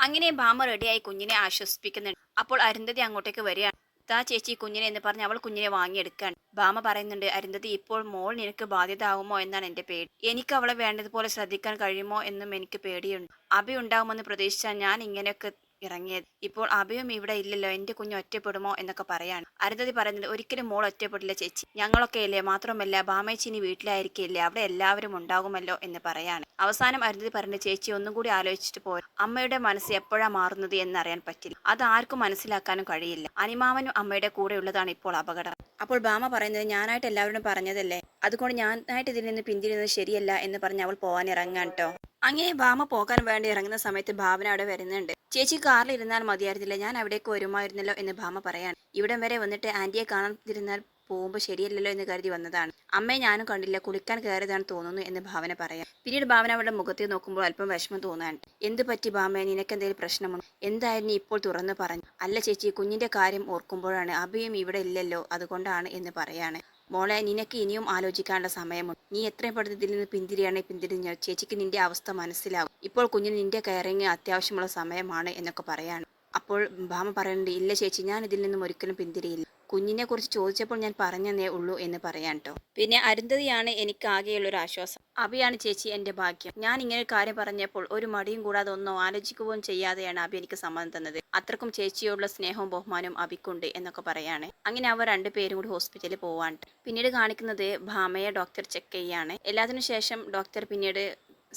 അങ്ങനെ ഭാമ റെഡിയായി കുഞ്ഞിനെ ആശ്വസിപ്പിക്കുന്നുണ്ട്. അപ്പോൾ അരുന്ധതി അങ്ങോട്ടേക്ക് വരികയാണ്. താ ചേച്ചി കുഞ്ഞിനെ എന്ന് പറഞ്ഞ് അവൾ കുഞ്ഞിനെ വാങ്ങിയെടുക്കാൻ ഭാമ പറയുന്നുണ്ട് അരുന്ധതി ഇപ്പോൾ മോൾ നിനക്ക് ബാധ്യത ആവുമോ എന്നാണ് എന്റെ പേടി. എനിക്ക് അവളെ വേണ്ടതുപോലെ ശ്രദ്ധിക്കാൻ കഴിയുമോ എന്നും എനിക്ക് പേടിയുണ്ട്. അഭി ഉണ്ടാകുമെന്ന് പ്രതീക്ഷിച്ചാൽ ഞാൻ ഇങ്ങനെയൊക്കെ ഇറങ്ങിയത്. ഇപ്പോൾ അഭയം ഇവിടെ ഇല്ലല്ലോ എന്റെ കുഞ്ഞു ഒറ്റപ്പെടുമോ എന്നൊക്കെ പറയാണ്. അരുന്ധതി പറയുന്നത് ഒരിക്കലും മോൾ ഒറ്റപ്പെടില്ല ചേച്ചി. ഞങ്ങളൊക്കെ ഇല്ലേ മാത്രമല്ല ബാമേച്ചിനി വീട്ടിലായിരിക്കില്ലേ അവിടെ എല്ലാവരും ഉണ്ടാകുമല്ലോ എന്ന് പറയാണ്. അവസാനം അരുന്ധതി പറഞ്ഞ ചേച്ചി ഒന്നും കൂടി ആലോചിച്ചിട്ട് പോയി അമ്മയുടെ മനസ്സ് എപ്പോഴാ മാറുന്നത് എന്നറിയാൻ പറ്റില്ല. അത് ആർക്കും മനസ്സിലാക്കാനും കഴിയില്ല. അനിമാമനും അമ്മയുടെ കൂടെ ഉള്ളതാണ് ഇപ്പോൾ അപകടം. അപ്പോൾ ബാമ പറയുന്നത് ഞാനായിട്ട് എല്ലാവരോടും പറഞ്ഞതല്ലേ? അതുകൊണ്ട് ഞാനായിട്ട് ഇതിൽ നിന്ന് പിന്തിരിയുന്നത് ശരിയല്ല എന്ന് പറഞ്ഞ് അവൾ പോകാൻ ഇറങ്ങാൻ കേട്ടോ അങ്ങനെ ഭാമ പോകാൻ വേണ്ടി ഇറങ്ങുന്ന സമയത്ത് ഭാവന അവിടെ വരുന്നുണ്ട്. ചേച്ചി കാറിൽ ഇരുന്നാൽ മതിയായിരുന്നില്ല. ഞാൻ അവിടേക്ക് വരുമായിരുന്നല്ലോ എന്ന് ഭാമ പറയാണ്. ഇവിടം വരെ വന്നിട്ട് ആന്റിയെ കാണാതിരുന്നാൽ പോകുമ്പോൾ ശരിയല്ലല്ലോ എന്ന് കരുതി വന്നതാണ്. അമ്മയെ ഞാനും കണ്ടില്ല. കുളിക്കാൻ കയറിയതാണ് തോന്നുന്നു എന്ന് ഭാവന പറയാം. പിന്നീട് ഭാവന അവളുടെ മുഖത്തേ നോക്കുമ്പോൾ അല്പം വിഷമം തോന്നാൻ എന്ത് പറ്റി ഭാമ? നിനക്ക് എന്തെങ്കിലും പ്രശ്നമുണ്ടോ? എന്തായിരുന്നു ഇപ്പോൾ തുറന്നു പറഞ്ഞു? അല്ല ചേച്ചി കുഞ്ഞിന്റെ കാര്യം ഓർക്കുമ്പോഴാണ്. അഭിയും ഇവിടെ ഇല്ലല്ലോ അതുകൊണ്ടാണ് എന്ന് പറയാണ്. മോളെ നിനക്ക് ഇനിയും ആലോചിക്കാനുള്ള സമയമുണ്ട്. നീ എത്രയും പെട്ടെന്ന് ഇതിൽ നിന്ന് പിന്തിരിയാണെങ്കിൽ പിന്തിരിഞ്ഞ ചേച്ചിക്ക് നിന്റെ അവസ്ഥ മനസ്സിലാവും. ഇപ്പോൾ കുഞ്ഞിന് നിന്റെ കയറിങ് അത്യാവശ്യമുള്ള സമയമാണ് എന്നൊക്കെ പറയാണ്. അപ്പോൾ ഭാമ പറയുന്നുണ്ട് ഇല്ല ചേച്ചി ഞാൻ ഇതിൽ നിന്നും ഒരിക്കലും പിന്തിരിയില്ല. കുഞ്ഞിനെ കുറിച്ച് ചോദിച്ചപ്പോൾ ഞാൻ പറഞ്ഞതേ ഉള്ളൂ എന്ന് പറയാൻ കേട്ടോ പിന്നെ അരുന്ധതിയാണ് എനിക്ക് ആകെയുള്ള ഒരു ആശ്വാസം. അഭിയാണ് ചേച്ചി എന്റെ ഭാഗ്യം. ഞാൻ ഇങ്ങനെ കാര്യം പറഞ്ഞപ്പോൾ ഒരു മടിയും കൂടാതെ ഒന്നോ ആലോചിക്കുകയും ചെയ്യാതെയാണ് അഭി എനിക്ക് സമ്മതം തന്നത്. അത്രക്കും ചേച്ചിയോടുള്ള സ്നേഹവും ബഹുമാനവും അഭിക്കുണ്ട് എന്നൊക്കെ പറയാണ്. അങ്ങനെ അവർ രണ്ടുപേരും കൂടി ഹോസ്പിറ്റലിൽ പോവാണ്ട് പിന്നീട് കാണിക്കുന്നത് ഭാമയെ ഡോക്ടർ ചെക്ക് ചെയ്യാണ്. എല്ലാത്തിനു ശേഷം ഡോക്ടർ പിന്നീട്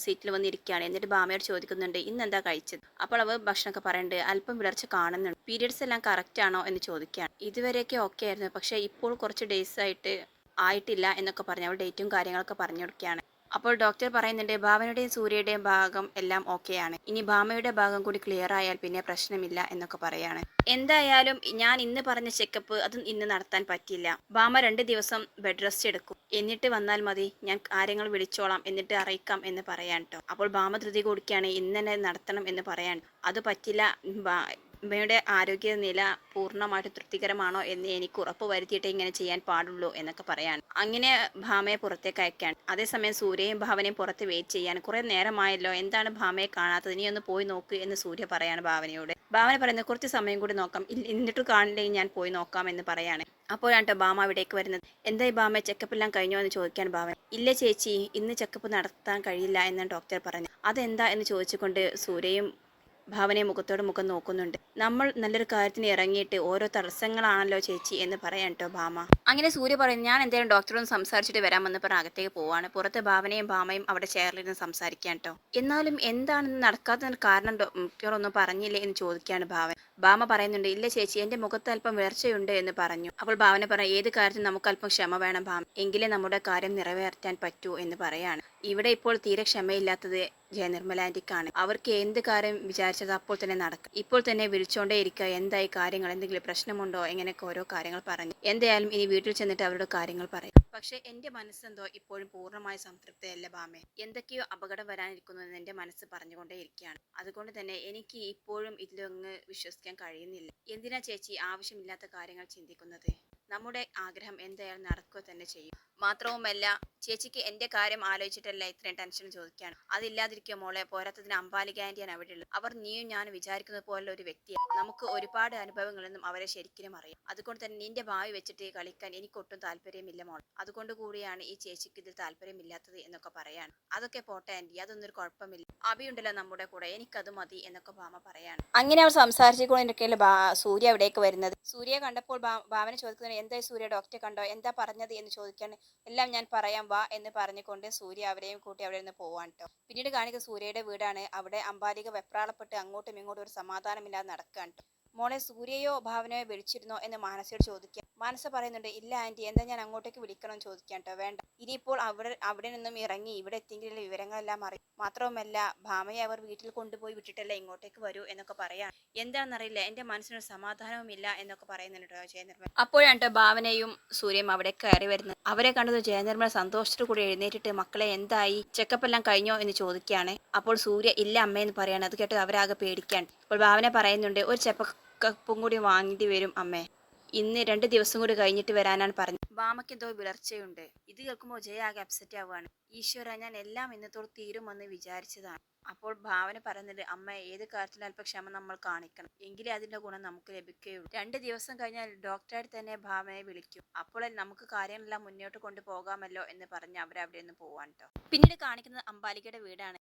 സീറ്റിൽ വന്നിരിക്കുകയാണ്. എന്നിട്ട് ബാമയോട് ചോദിക്കുന്നുണ്ട് ഇന്ന് എന്താ കഴിച്ചത്? അപ്പോൾ അവൾ ഭക്ഷണമൊക്കെ പറയുന്നുണ്ട് അല്പം വിളർച്ച കാണുന്നുണ്ട്. പീരിയഡ്സ് എല്ലാം കറക്റ്റ് ആണോ എന്ന് ചോദിക്കുകയാണ്. ഇതുവരെയൊക്കെ ഓക്കെ ആയിരുന്നു പക്ഷേ ഇപ്പോൾ കുറച്ച് ഡേയ്സ് ആയിട്ട് ആയിട്ടില്ല എന്നൊക്കെ പറഞ്ഞു അവൾ ഡേറ്റും കാര്യങ്ങളൊക്കെ പറഞ്ഞു കൊടുക്കുകയാണ്. അപ്പോൾ ഡോക്ടർ പറയുന്നുണ്ട് ഭാവനയുടെയും സൂര്യയുടെയും ഭാഗം എല്ലാം ഓക്കെയാണ്. ഇനി ഭാമയുടെ ഭാഗം കൂടി ക്ലിയർ ആയാൽ പിന്നെ പ്രശ്നമില്ല എന്നൊക്കെ പറയാണ്. എന്തായാലും ഞാൻ ഇന്ന് പറഞ്ഞ ചെക്കപ്പ് അത് ഇന്ന് നടത്താൻ പറ്റില്ല. ഭാമ രണ്ട് ദിവസം ബെഡ് റെസ്റ്റ് എടുക്കും. എന്നിട്ട് വന്നാൽ മതി ഞാൻ കാര്യങ്ങൾ വിളിച്ചോളാം എന്നിട്ട് അറിയിക്കാം എന്ന് പറയാൻ കേട്ടോ അപ്പോൾ ഭാമ ധൃതി കൊടുക്കുകയാണ് ഇന്ന് നടത്തണം എന്ന് പറയാൻ അത് പറ്റില്ല അമ്മയുടെ ആരോഗ്യനില പൂർണമായിട്ട് തൃപ്തികരമാണോ എന്ന് എനിക്ക് ഉറപ്പ് വരുത്തിയിട്ടേ ഇങ്ങനെ ചെയ്യാൻ പാടുള്ളൂ എന്നൊക്കെ പറയാൻ അങ്ങനെ ഭാമയെ പുറത്തേക്ക് അയക്കാൻ അതേസമയം സൂര്യയും ഭാവനയും പുറത്ത് വെയിറ്റ് ചെയ്യാൻ കുറെ നേരമായല്ലോ എന്താണ് ഭാമയെ കാണാത്തത്? നീ ഒന്ന് പോയി നോക്ക് എന്ന് സൂര്യ പറയാണ് ഭാവനയോട്. ഭാവന പറയുന്നത് കുറച്ച് സമയം കൂടി നോക്കാം. എന്നിട്ട് കാണില്ലെങ്കിൽ ഞാൻ പോയി നോക്കാം എന്ന് പറയാണ്. അപ്പോഴാണ് ഭാമ അവിടേക്ക് വരുന്നത്. എന്തായി ഭാമ? ചെക്കപ്പ് എല്ലാം കഴിഞ്ഞോ? എന്ന് ചോദിക്കാൻ ഭാവൻ ഇല്ല ചേച്ചി ഇന്ന് ചെക്കപ്പ് നടത്താൻ കഴിയില്ല എന്ന് ഡോക്ടർ പറഞ്ഞു. അതെന്താ? എന്ന് ചോദിച്ചുകൊണ്ട് സൂര്യയും ഭാവനയെ മുഖത്തോട് മുഖം നോക്കുന്നുണ്ട്. നമ്മൾ നല്ലൊരു കാര്യത്തിന് ഇറങ്ങിയിട്ട് ഓരോ തടസ്സങ്ങളാണല്ലോ ചേച്ചി എന്ന് പറയാൻ കേട്ടോ ഭാമ. അങ്ങനെ സൂര്യ പറയുന്നു ഞാൻ എന്തായാലും ഡോക്ടറോട് സംസാരിച്ചിട്ട് വരാമെന്ന് പറഞ്ഞ് അകത്തേക്ക് പോവാണ്. പുറത്ത് ഭാവനയും ഭാമയും അവിടെ ചെയറിലിരുന്ന് സംസാരിക്കാൻ കേട്ടോ എന്നാലും എന്താണെന്ന് നടക്കാത്തതിന് കാരണം ഡോക്ടർ ഒന്നും പറഞ്ഞില്ലേ എന്ന് ചോദിക്കുകയാണ് ഭാവൻ. ഭാമ പറയുന്നുണ്ട് ഇല്ല ചേച്ചി എന്റെ മുഖത്ത് അല്പം വീഴ്ചയുണ്ട് എന്ന് പറഞ്ഞു. അപ്പോൾ ഭാവന പറഞ്ഞു ഏത് കാര്യത്തിനും നമുക്ക് അല്പം ക്ഷമ വേണം ഭാമ. എങ്കിലേ നമ്മുടെ കാര്യം നിറവേറ്റാൻ പറ്റൂ എന്ന് പറയാണ്. ഇവിടെ ഇപ്പോൾ തീരെ ക്ഷമയില്ലാത്തത് ജയനിർമ്മല ആന്റിക്കാണ് അവർക്ക് എന്ത് കാര്യം വിചാരിച്ചത് അപ്പോൾ തന്നെ നടക്കും. ഇപ്പോൾ തന്നെ വിളിച്ചോണ്ടേ ഇരിക്കുക എന്തായി കാര്യങ്ങൾ എന്തെങ്കിലും പ്രശ്നമുണ്ടോ എങ്ങനെയൊക്കെ ഓരോ കാര്യങ്ങൾ പറഞ്ഞു. എന്തായാലും ഇനി വീട്ടിൽ ചെന്നിട്ട് അവരുടെ കാര്യങ്ങൾ പറയും. പക്ഷെ എന്റെ മനസ്സെന്തോ ഇപ്പോഴും പൂർണമായ സംതൃപ്തിയല്ല ബാമേ എന്തൊക്കെയോ അപകടം വരാനിരിക്കുന്നു എന്ന് എന്റെ മനസ്സ് പറഞ്ഞുകൊണ്ടേ ഇരിക്കുകയാണ് അതുകൊണ്ട് തന്നെ എനിക്ക് ഇപ്പോഴും ഇതിലൊന്ന് വിശ്വസിക്കാൻ കഴിയുന്നില്ല. എന്തിനാ ചേച്ചി ആവശ്യമില്ലാത്ത കാര്യങ്ങൾ ചിന്തിക്കുന്നത്? നമ്മുടെ ആഗ്രഹം എന്തായാലും നടക്കുക തന്നെ ചെയ്യും. മാത്രവുമല്ല ചേച്ചിക്ക് എന്റെ കാര്യം ആലോചിച്ചിട്ടല്ല ഇത്രയും ടെൻഷൻ ചോദിക്കുകയാണ് അതില്ലാതിരിക്കുക മോളെ? പോരാത്തതിന് അമ്പാലിക അവിടെ ഉള്ളത്. അവർ നീയും ഞാൻ വിചാരിക്കുന്നത് പോലെ ഒരു വ്യക്തിയാണ് നമുക്ക് ഒരുപാട് അനുഭവങ്ങളൊന്നും അവരെ ശരിക്കും അറിയാം. അതുകൊണ്ട് തന്നെ നിന്റെ ഭാവി വെച്ചിട്ട് കളിക്കാൻ എനിക്കൊട്ടും താല്പര്യമില്ല മോൾ അതുകൊണ്ട് കൂടിയാണ് ഈ ചേച്ചിക്ക് ഇതിൽ താല്പര്യമില്ലാത്തത് എന്നൊക്കെ പറയാണ് അതൊക്കെ പോട്ടെ ആന്റി അതൊന്നും ഒരു കുഴപ്പമില്ല. അഭിയുണ്ടല്ലോ നമ്മുടെ കൂടെ. എനിക്കത് മതി എന്നൊക്കെ ഭാമ പറയാണ് അങ്ങനെ അവർ സംസാരിച്ചുകൊണ്ടിരിക്കലും സൂര്യ അവിടേക്ക് വരുന്നത്. സൂര്യ കണ്ടപ്പോൾ ഭാവന ചോദിക്കുന്നത് എന്താ സൂര്യ? ഡോക്ടറെ കണ്ടോ? എന്താ പറഞ്ഞത്? എന്ന് ചോദിക്കാൻ എല്ലാം ഞാൻ പറയാം വാ എന്ന് പറഞ്ഞുകൊണ്ട് സൂര്യ അവരെയും കൂട്ടി അവിടെ നിന്ന് പോവാൻ കേട്ടോ പിന്നീട് കാണിക്കുന്ന സൂര്യയുടെ വീടാണ് അവിടെ അമ്പാലിക വെപ്രാളപ്പെട്ട് അങ്ങോട്ടും ഇങ്ങോട്ടും ഒരു സമാധാനമില്ലാതെ നടക്കാൻ മോളെ സൂര്യയോ ഭാവനയോ വിളിച്ചിരുന്നോ എന്ന് മാനസിയോട് ചോദിക്കാം മാനസ പറയുന്നുണ്ട് ഇല്ല ആന്റി എന്താ ഞാൻ അങ്ങോട്ടേക്ക് വിളിക്കണം? ചോദിക്കാൻ കേട്ടോ വേണ്ട. ഇനിയിപ്പോൾ അവിടെ അവിടെ നിന്നും ഇറങ്ങി ഇവിടെ എത്തിയെങ്കിലുള്ള വിവരങ്ങളെല്ലാം അറിയും. മാത്രവുമല്ല ഭാമയെ അവർ വീട്ടിൽ കൊണ്ടുപോയി വിട്ടിട്ടല്ലേ ഇങ്ങോട്ടേക്ക് വരൂ എന്നൊക്കെ പറയാം. എന്താണെന്നറിയില്ല എന്റെ മനസ്സിനൊരു സമാധാനവുമില്ല എന്നൊക്കെ പറയുന്നുണ്ട് കേട്ടോ ജയനിർമ്മൽ അപ്പോഴാണ് ഭാവനയും സൂര്യയും അവിടെ കയറി വരുന്നത്. അവരെ കണ്ടത് ജയനിർമ്മൽ സന്തോഷത്തോടു കൂടി എഴുന്നേറ്റിട്ട് മക്കളെ എന്തായി? ചെക്കപ്പ് എല്ലാം കഴിഞ്ഞോ? എന്ന് ചോദിക്കുകയാണ്. അപ്പോൾ സൂര്യ ഇല്ല അമ്മയെന്ന് പറയാണ്. അത് കേട്ട് അവരാകെ പേടിക്കാൻ. അപ്പോൾ ഭാവന പറയുന്നുണ്ട് ഒരു ചെക്കപ്പും കൂടി വാങ്ങിയിട്ട് വരും അമ്മേ. ഇന്ന് രണ്ട് ദിവസം കൂടി കഴിഞ്ഞിട്ട് വരാനാണ് പറഞ്ഞത്. വാമയ്ക്ക് എന്തോ വിളർച്ചയുണ്ട്. ഇത് കേൾക്കുമ്പോൾ ജയ ആകെ അപ്സെറ്റ് ആവുകയാണ്. ഈശ്വര ഞാൻ എല്ലാം ഇന്നത്തോട് തീരുമെന്ന് വിചാരിച്ചതാണ്. അപ്പോൾ ഭാവന പറയുന്നത് അമ്മ ഏത് കാര്യത്തിൽ അല്പം ക്ഷമ നമ്മൾ കാണിക്കണം. എങ്കിലേ അതിന്റെ ഗുണം നമുക്ക് ലഭിക്കുകയുള്ളൂ. രണ്ട് ദിവസം കഴിഞ്ഞാൽ ഡോക്ടറെ തന്നെ ഭാവനയെ വിളിക്കും. അപ്പോൾ നമുക്ക് കാര്യങ്ങളെല്ലാം മുന്നോട്ട് കൊണ്ടുപോകാമല്ലോ എന്ന് പറഞ്ഞ് അവരവിടെ നിന്ന് പോവാൻ കേട്ടോ പിന്നീട് കാണിക്കുന്നത് അമ്പാലികയുടെ വീടാണ്.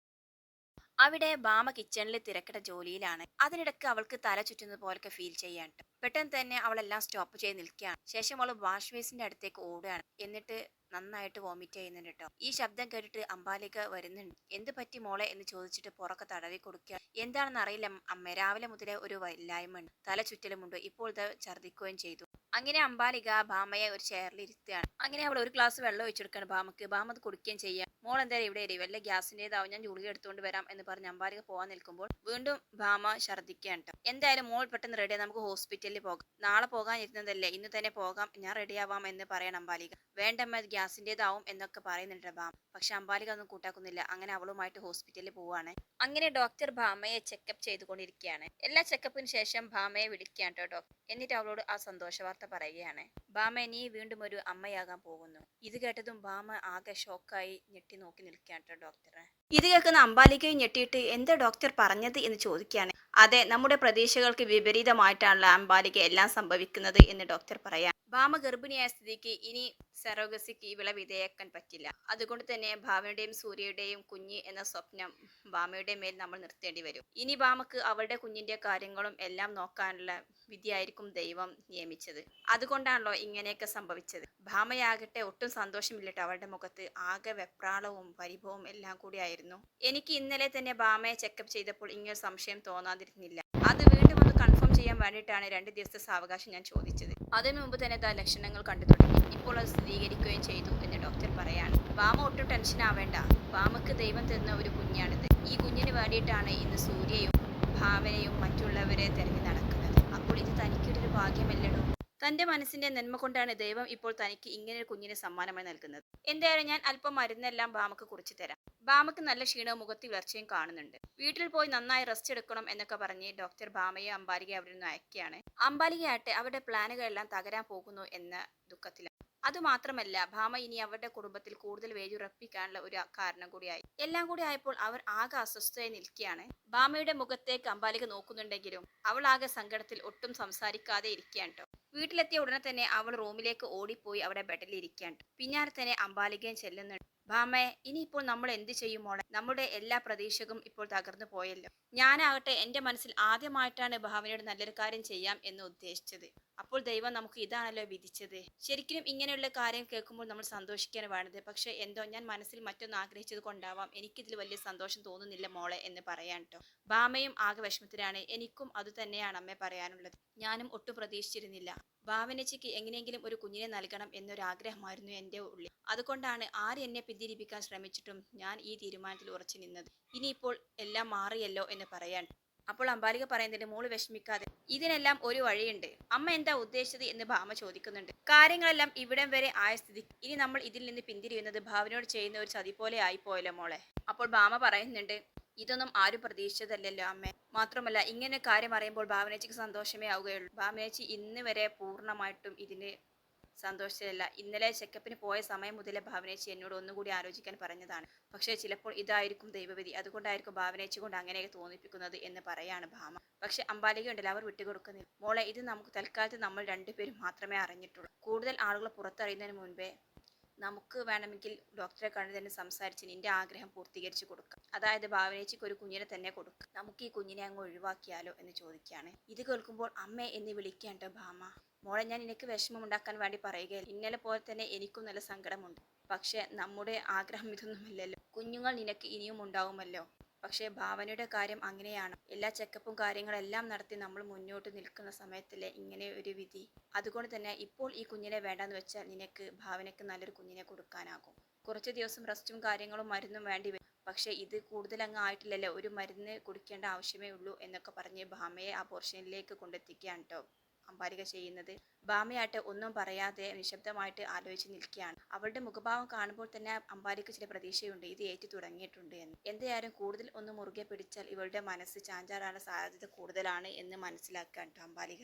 അവിടെ ബാമ കിച്ചണിൽ തിരക്കിട്ട ജോലിയിലാണ്. അതിനിടയ്ക്ക് അവൾക്ക് തല ചുറ്റുന്നത് പോലൊക്കെ ഫീൽ ചെയ്യാണ്ട് ട്ടോ. പെട്ടെന്ന് തന്നെ അവളെല്ലാം സ്റ്റോപ്പ് ചെയ്ത് നിൽക്കുകയാണ്. ശേഷം അവൾ വാഷ് ബേസിന്റെ അടുത്തേക്ക് ഓടുകയാണ്. എന്നിട്ട് നന്നായിട്ട് വോമിറ്റ് ചെയ്യുന്നുണ്ട് കേട്ടോ ഈ ശബ്ദം കേട്ടിട്ട് അമ്പാലിക വരുന്നുണ്ട്. എന്ത് പറ്റി മോളെ? എന്ന് ചോദിച്ചിട്ട് പുറക്കെ തടവി കൊടുക്കുക എന്താണെന്ന് അറിയില്ല അമ്മ. രാവിലെ മുതലേ ഒരു വല്ലായ്മ ഉണ്ട്. തല ചുറ്റലുമുണ്ട് ഇപ്പോൾ ഇത് ഛർദ്ദിക്കുകയും ചെയ്തു. അങ്ങനെ അമ്പാലിക ഭാമയെ ഒരു ചെയറിൽ ഇരുത്തുകയാണ്. അങ്ങനെ അവൾ ഒരു ഗ്ലാസ് വെള്ളം ഒഴിച്ചെടുക്കുകയാണ് ഭാമക്ക്. ഭാമ അത് കുടിക്കുകയും ചെയ്യാം. മോൾ എന്തായാലും ഇവിടെ ഇരി. വല്ല ഗ്യാസിന്റെതാവും ഞാൻ ജുളിക എടുത്തുകൊണ്ട് വരാം എന്ന് പറഞ്ഞ് അമ്പാലിക പോകാൻ നിൽക്കുമ്പോൾ വീണ്ടും ഭാമ ഛർദ്ദിക്കുകയാണ് കേട്ടോ എന്തായാലും മോൾ പെട്ടെന്ന് റെഡി നമുക്ക് ഹോസ്പിറ്റലിൽ പോകാം. നാളെ പോകാനിരുന്നതല്ലേ? ഇന്ന് തന്നെ പോകാം. ഞാൻ റെഡിയാവാം എന്ന് പറയണം അമ്പാലിക. വേണ്ടമ്മ അത് ഗ്യാസിന്റെതാവും എന്നൊക്കെ പറയുന്നുണ്ട് ഭാമ പക്ഷെ അമ്പാലിക ഒന്നും കൂട്ടാക്കുന്നില്ല. അങ്ങനെ അവളുമായിട്ട് ഹോസ്പിറ്റലിൽ പോവാണ്. അങ്ങനെ ഡോക്ടർ ഭാമയെ ചെക്കപ്പ് ചെയ്തുകൊണ്ടിരിക്കുകയാണ്. എല്ലാ ചെക്കപ്പിന് ശേഷം ഭാമയെ വിളിക്കുകയാണ് കേട്ടോ ഡോക്ടർ. എന്നിട്ട് അവളോട് ആ സന്തോഷ വാർത്ത പറയുകയാണ്. ഭാമ നീ വീണ്ടും ഒരു അമ്മയാകാൻ പോകുന്നു. ഇത് കേട്ടതും ഭാമ ആകെ ഷോക്കായി ഞെട്ടി നോക്കി നിൽക്കുകയാണ് കേട്ടോ ഡോക്ടറെ ഇത് കേൾക്കുന്ന അമ്പാലികയും ഞെട്ടിയിട്ട് എന്താ ഡോക്ടർ പറഞ്ഞത്? എന്ന് ചോദിക്കുകയാണ്. അതെ നമ്മുടെ പ്രതീക്ഷകൾക്ക് വിപരീതമായിട്ടാണല്ലോ അമ്പാലിക എല്ലാം സംഭവിക്കുന്നത് എന്ന് ഡോക്ടർ പറയാം. ഭാമ ഗർഭിണിയായ സ്ഥിതിക്ക് ഇനി സെറോഗസിക്ക് വിള വിധേയക്കാൻ പറ്റില്ല. അതുകൊണ്ട് തന്നെ ഭാമയുടെയും സൂര്യയുടെയും കുഞ്ഞ് എന്ന സ്വപ്നം ഭാമയുടെ മേൽ നമ്മൾ നിർത്തേണ്ടി വരും. ഇനി ഭാമക്ക് അവളുടെ കുഞ്ഞിന്റെ കാര്യങ്ങളും എല്ലാം നോക്കാനുള്ള വിധിയായിരിക്കും ദൈവം നിയമിച്ചത്. അതുകൊണ്ടാണല്ലോ ഇങ്ങനെയൊക്കെ സംഭവിച്ചത്. ഭാമയാകട്ടെ ഒട്ടും സന്തോഷമില്ലട്ടോ അവളുടെ മുഖത്ത് ആകെ വെപ്രാളവും പരിഭവവും എല്ലാം കൂടിയായിരുന്നു എനിക്ക് ഇന്നലെ തന്നെ ഭാമയെ ചെക്കപ്പ് ചെയ്തപ്പോൾ ഇങ്ങനെ സംശയം തോന്നാതിരുന്നില്ല. അത് വീണ്ടും ചെയ്യാൻ വേണ്ടിയിട്ടാണ് രണ്ട് ദിവസത്തെ സാവകാശം ഞാൻ ചോദിച്ചത്. അതിനു മുമ്പ് തന്നെ താ ലക്ഷണങ്ങൾ കണ്ടു തുടങ്ങി. ഇപ്പോൾ അത് സ്ഥിരീകരിക്കുകയും ചെയ്തു എന്ന് ഡോക്ടർ പറയാണ്. വാമ ഒട്ടും ടെൻഷൻ ആവേണ്ട. വാമക്ക് ദൈവം തരുന്ന ഒരു കുഞ്ഞാണിത്. ഈ കുഞ്ഞിന് വേണ്ടിയിട്ടാണ് ഇന്ന് സൂര്യയും ഭാവനയും മറ്റുള്ളവരെ തിരഞ്ഞു നടക്കുന്നത്. അപ്പോൾ ഇത് തനിക്കൊരു ഭാഗ്യമല്ലടോ തന്റെ മനസ്സിന്റെ നന്മ കൊണ്ടാണ് ദൈവം ഇപ്പോൾ തനിക്ക് ഇങ്ങനെ ഒരു കുഞ്ഞിനെ സമ്മാനമായി നൽകുന്നത്. എന്തായാലും ഞാൻ അല്പം മരുന്നെല്ലാം ബാമക്ക് കുറിച്ച് തരാം. ബാമക്ക് നല്ല ക്ഷീണവും മുഖത്ത് വിളർച്ചയും കാണുന്നുണ്ട്. വീട്ടിൽ പോയി നന്നായി റെസ്റ്റ് എടുക്കണം എന്നൊക്കെ പറഞ്ഞ് ഡോക്ടർ ബാമയെ അമ്പാലിക അവിടെ നിന്ന് അയക്കുകയാണ്. അമ്പാലികയാട്ടെ അവരുടെ പ്ലാനുകളെല്ലാം തകരാൻ പോകുന്നു എന്ന ദുഃഖത്തിലാണ്. അതുമാത്രമല്ല ഭാമ ഇനി അവരുടെ കുടുംബത്തിൽ കൂടുതൽ വേരുറപ്പിക്കാനുള്ള ഒരു കാരണം കൂടിയായി. എല്ലാം കൂടി ആയപ്പോൾ അവർ ആകെ അസ്വസ്ഥയായി നിൽക്കുകയാണ്. ഭാമയുടെ മുഖത്തേക്ക് അമ്പാലിക നോക്കുന്നുണ്ടെങ്കിലും അവൾ ആകെ സങ്കടത്തിൽ ഒട്ടും സംസാരിക്കാതെ ഇരിക്കുകയാണ്. വീട്ടിലെത്തിയ ഉടനെ തന്നെ അവൾ റൂമിലേക്ക് ഓടിപ്പോയി അവിടെ ബെഡിൽ ഇരിക്കാണ്ട് പിന്നാലെ തന്നെ അമ്പാലികയും ചെല്ലുന്നുണ്ട്. ഭാമയെ ഇനിയിപ്പോൾ നമ്മൾ എന്ത് ചെയ്യും മോളെ? നമ്മുടെ എല്ലാ പ്രതീക്ഷകളും ഇപ്പോൾ തകർന്നു പോയല്ലോ. ഞാനാകട്ടെ എന്റെ മനസ്സിൽ ആദ്യമായിട്ടാണ് ഭാവനയോട് നല്ലൊരു കാര്യം ചെയ്യാം എന്ന് ഉദ്ദേശിച്ചത്. അപ്പോൾ ദൈവം നമുക്ക് ഇതാണല്ലോ വിധിച്ചത്. ശരിക്കും ഇങ്ങനെയുള്ള കാര്യം കേൾക്കുമ്പോൾ നമ്മൾ സന്തോഷിക്കാൻ വേണ്ടത്. പക്ഷെ എന്തോ ഞാൻ മനസ്സിൽ മറ്റൊന്ന് ആഗ്രഹിച്ചത് കൊണ്ടാവാം. എനിക്കിതിൽ വലിയ സന്തോഷം തോന്നുന്നില്ല മോളെ എന്ന് പറയാൻ കേട്ടോ ബാമയും ആകെ വിഷമത്തിലാണ്. എനിക്കും അത് തന്നെയാണ് അമ്മ പറയാനുള്ളത്. ഞാനും ഒട്ടും പ്രതീക്ഷിച്ചിരുന്നില്ല. ഭാവനച്ചയ്ക്ക് എങ്ങനെയെങ്കിലും ഒരു കുഞ്ഞിനെ നൽകണം എന്നൊരു ആഗ്രഹമായിരുന്നു എന്റെ ഉള്ളിൽ. അതുകൊണ്ടാണ് ആര് എന്നെ പിന്തിരിപ്പിക്കാൻ ശ്രമിച്ചിട്ടും ഞാൻ ഈ തീരുമാനത്തിൽ ഉറച്ചു നിന്നത്. ഇനിയിപ്പോൾ എല്ലാം മാറിയല്ലോ എന്ന് പറയാൻ അപ്പോൾ അമ്പാലിക പറയുന്നുണ്ട് മോൾ വിഷമിക്കാതെ ഇതിനെല്ലാം ഒരു വഴിയുണ്ട്. അമ്മ എന്താ ഉദ്ദേശിച്ചത് എന്ന് ഭാമ ചോദിക്കുന്നുണ്ട്. കാര്യങ്ങളെല്ലാം ഇവിടം വരെ ആയ സ്ഥിതി. ഇനി നമ്മൾ ഇതിൽ നിന്ന് പിന്തിരിയുന്നത് ഭാവനയോട് ചെയ്യുന്ന ഒരു ചതി പോലെ ആയിപ്പോയല്ലോ മോളെ. അപ്പോൾ ഭാമ പറയുന്നുണ്ട് ഇതൊന്നും ആരും പ്രതീക്ഷിച്ചതല്ലല്ലോ അമ്മേ. മാത്രമല്ല ഇങ്ങനെ കാര്യം അറിയുമ്പോൾ ഭാവനേച്ചിക്ക് സന്തോഷമേ ആവുകയുള്ളൂ. ഭാവനേച്ചി ഇന്ന് വരെ പൂർണമായിട്ടും ഇതിന് സന്തോഷത്തിലല്ല. ഇന്നലെ ചെക്കപ്പിന് പോയ സമയം മുതലേ ഭാവനേച്ചി എന്നോട് ഒന്നുകൂടി ആലോചിക്കാൻ പറഞ്ഞതാണ്. പക്ഷേ ചിലപ്പോൾ ഇതായിരിക്കും ദൈവവിധി. അതുകൊണ്ടായിരിക്കും ഭാവനേച്ചി കൊണ്ട് അങ്ങനെയൊക്കെ തോന്നിപ്പിക്കുന്നത് എന്ന് പറയാണ് ഭാമ. പക്ഷെ അമ്പാലിക ഉണ്ടല്ലോ അവർ വിട്ടുകൊടുക്കുന്നില്ല. മോളെ ഇത് നമുക്ക് തൽക്കാലത്ത് നമ്മൾ രണ്ടുപേരും മാത്രമേ അറിഞ്ഞിട്ടുള്ളൂ. കൂടുതൽ ആളുകൾ പുറത്തറിയുന്നതിന് മുൻപേ നമുക്ക് വേണമെങ്കിൽ ഡോക്ടറെ കണ്ടു തന്നെ സംസാരിച്ച് നിന്റെ ആഗ്രഹം പൂർത്തീകരിച്ചു കൊടുക്കാം. അതായത് ഭാവനേച്ചിക്ക് ഒരു കുഞ്ഞിനെ തന്നെ കൊടുക്കാം. നമുക്ക് ഈ കുഞ്ഞിനെ അങ്ങ് ഒഴിവാക്കിയാലോ എന്ന് ചോദിക്കുകയാണ്. ഇത് കേൾക്കുമ്പോൾ അമ്മ എന്ന് വിളിക്കേണ്ട ഭാമ. മോളെ ഞാൻ നിനക്ക് വിഷമം ഉണ്ടാക്കാൻ വേണ്ടി പറയുകയില്ല. ഇന്നലെ പോലെ തന്നെ എനിക്കും നല്ല സങ്കടമുണ്ട്. പക്ഷേ നമ്മുടെ ആഗ്രഹം ഇതൊന്നുമില്ലല്ലോ. കുഞ്ഞുങ്ങൾ നിനക്ക് ഇനിയും ഉണ്ടാവുമല്ലോ. പക്ഷേ ഭാവനയുടെ കാര്യം അങ്ങനെയാണ്. എല്ലാ ചെക്കപ്പും കാര്യങ്ങളെല്ലാം നടത്തി നമ്മൾ മുന്നോട്ട് നിൽക്കുന്ന സമയത്തിലെ ഇങ്ങനെ ഒരു വിധി. അതുകൊണ്ട് തന്നെ ഇപ്പോൾ ഈ കുഞ്ഞിനെ വേണ്ടെന്ന് വെച്ചാൽ നിനക്ക് ഭാവനയ്ക്ക് നല്ലൊരു കുഞ്ഞിനെ കൊടുക്കാനാകും. കുറച്ച് ദിവസം റെസ്റ്റും കാര്യങ്ങളും മരുന്നും വേണ്ടി വരും. പക്ഷേ ഇത് കൂടുതൽ അങ്ങ് ആയിട്ടില്ലല്ലോ. ഒരു മരുന്ന് കുടിക്കേണ്ട ആവശ്യമേ ഉള്ളൂ എന്നൊക്കെ പറഞ്ഞ് ഭാമയെ ആ പോർഷനിലേക്ക് കൊണ്ടെത്തിക്കുകയാണ് കേട്ടോ അമ്പാലിക ചെയ്യുന്നത്. ഭാമയായിട്ട് ഒന്നും പറയാതെ നിശബ്ദമായിട്ട് ആലോചിച്ച് നിൽക്കുകയാണ്. അവളുടെ മുഖഭാവം കാണുമ്പോൾ തന്നെ അമ്പാലിക്ക് ചില പ്രതീക്ഷയുണ്ട്. ഇത് ഏറ്റു തുടങ്ങിയിട്ടുണ്ട് എന്ന്. എന്തായാലും കൂടുതൽ ഒന്ന് മുറുകെ പിടിച്ചാൽ ഇവളുടെ മനസ്സ് ചാഞ്ചാറാനുള്ള സാധ്യത കൂടുതലാണ് എന്ന് മനസ്സിലാക്കാൻ അമ്പാലിക